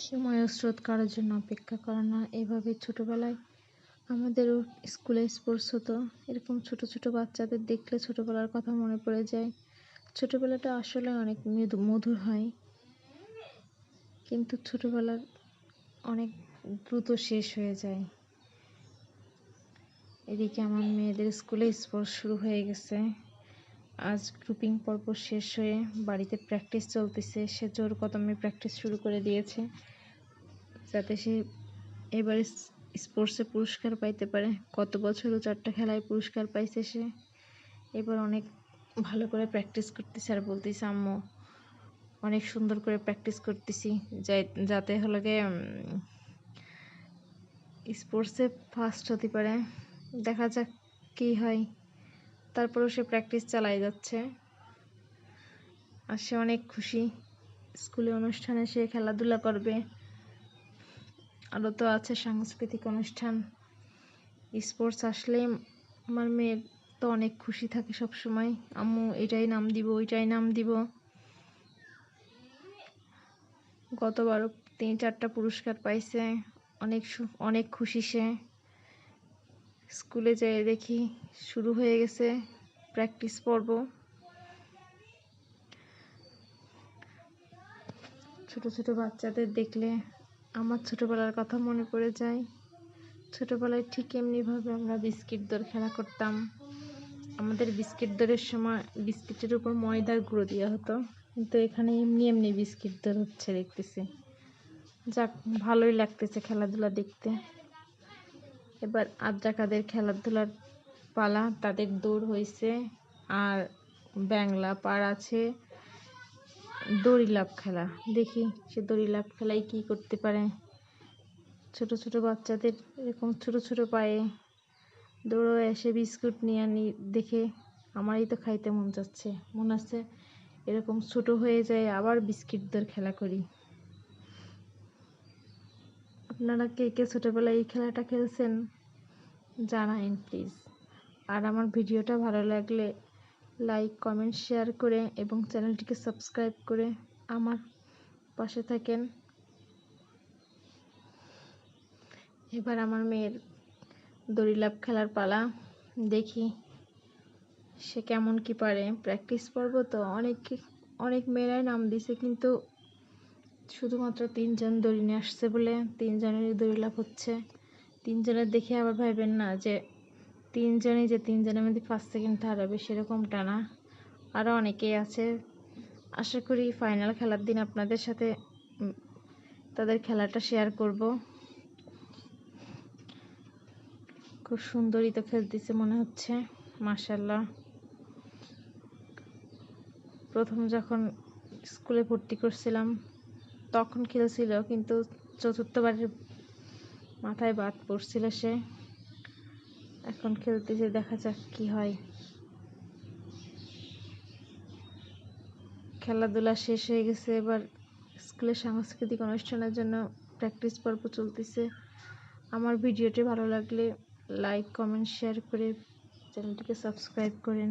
সময় স্রোত কারোর জন্য অপেক্ষা করে না। এভাবে ছোটোবেলায় আমাদেরও স্কুলে স্পোর্টস হতো। এরকম ছোট ছোট বাচ্চাদের দেখলে ছোটোবেলার কথা মনে পড়ে যায়। ছোটোবেলাটা আসলে অনেক মধুর হয়। কিন্তু ছোটোবেলার অনেক দ্রুত শেষ হয়ে যায়। এদিকে আমার মেয়েদের স্কুলে স্পোর্টস শুরু হয়ে গেছে। আজ গ্রুপিং পর্ব শেষ হয়ে বাড়িতে প্র্যাকটিস চলতেছে। সে জোর কদমে প্র্যাকটিস শুরু করে দিয়েছে, যাতে সে এবারে স্পোর্টসে পুরস্কার পাইতে পারে। কত বছরও চারটা খেলায় পুরস্কার পাইছে সে। এবার অনেক ভালো করে প্র্যাকটিস করতেছে আর বলতেছে, আম্মু, অনেক সুন্দর করে প্র্যাকটিস করতেছি। যাই, যাতে হলো গিয়ে স্পোর্টসে ফার্স্ট হতে পারে। দেখা যাক কী হয়। তারপরেও সে প্র্যাকটিস চালাই যাচ্ছে। আর সে অনেক খুশি। স্কুলে অনুষ্ঠানে সে খেলাধুলা করবে। আরও তো আছে সাংস্কৃতিক অনুষ্ঠান। স্পোর্টস আসলে আমার মেয়ের তো অনেক খুশি থাকে সব সময় আম্মু এটাই নাম দিব, ওইটাই নাম দিব। গতবারও তিন চারটা পুরস্কার পাইছে। অনেক অনেক খুশি সে। স্কুলে যেয়ে দেখি শুরু হয়ে গেছে প্র্যাকটিস পর্ব। ছোট ছোট বাচ্চাদের দেখলে আমার ছোটোবেলার কথা মনে পড়ে যায়। ছোটোবেলায় ঠিক এমনিভাবে আমরা বিস্কিট দৌড় খেলা করতাম। আমাদের বিস্কিট দৌড়ের সময় বিস্কিটের উপর ময়দার গুঁড়ো দেওয়া হতো। কিন্তু এখানে এমনি এমনি বিস্কিট দৌড় হচ্ছে দেখতেছি। যাক, ভালোই লাগতেছে খেলাধুলা দেখতে। এবার আদ্রাকাদের খেলাধুলার পালা তাদের দৌড় হয়েছে আর ব্যাংলা পার আছে দড়ি লাভ খেলা। দেখি সে দড়ি লাভ খেলায় কী করতে পারে। ছোট ছোট বাচ্চাদের এরকম ছোট ছোট পায়ে দৌড়ো এসে বিস্কুট নিয়ে আনি দেখে আমারই তো খাইতে মন যাচ্ছে। মনে আছে এরকম ছোট হয়ে যায়, আবার বিস্কিট দর খেলা করি। আপনারা কে কে ছোটোবেলায় এই খেলাটা খেলছেন জানাইন প্লিজ আর আমার ভিডিওটা ভালো লাগলে লাইক কমেন্ট শেয়ার করে এবং চ্যানেলটিকে সাবস্ক্রাইব করে আমার পাশে থাকেন। এবার আমার মেয়ের দড়িলাভ খেলার পালা, দেখি সে কেমন কি পারে। প্র্যাকটিস পর্ব তো অনেক অনেক মেয়েরাই নাম দিছে, কিন্তু শুধুমাত্র তিনজন দড়ি নিয়ে আসছে বলে তিনজনেরই দড়িলাভ হচ্ছে। তিনজনের দেখে আবার ভাববেন না যে তিনজনই যে তিনজনের মধ্যে ফার্স্ট সেকেন্ড থার্ড হবে সেরকমটা না। আরও অনেকেই আছে। আশা করি ফাইনাল খেলার দিন আপনাদের সাথে তাদের খেলাটা শেয়ার করব। খুব সুন্দরই তো খেলতেছে মনে হচ্ছে মাসাল্লাহ প্রথম যখন স্কুলে ভর্তি করছিলাম তখন খেলছিল, কিন্তু চতুর্থবারের মাথায় বাদ পড়ছিল সে। এখন খেলতে খেলতেছে, দেখা যাক কি হয়। খেলাধুলা শেষ হয়ে গেছে, এবার স্কুলের সাংস্কৃতিক অনুষ্ঠানের জন্য প্র্যাকটিস পর্ব চলতেছে। আমার ভিডিওটি ভালো লাগলে লাইক কমেন্ট শেয়ার করে চ্যানেলটিকে সাবস্ক্রাইব করেন।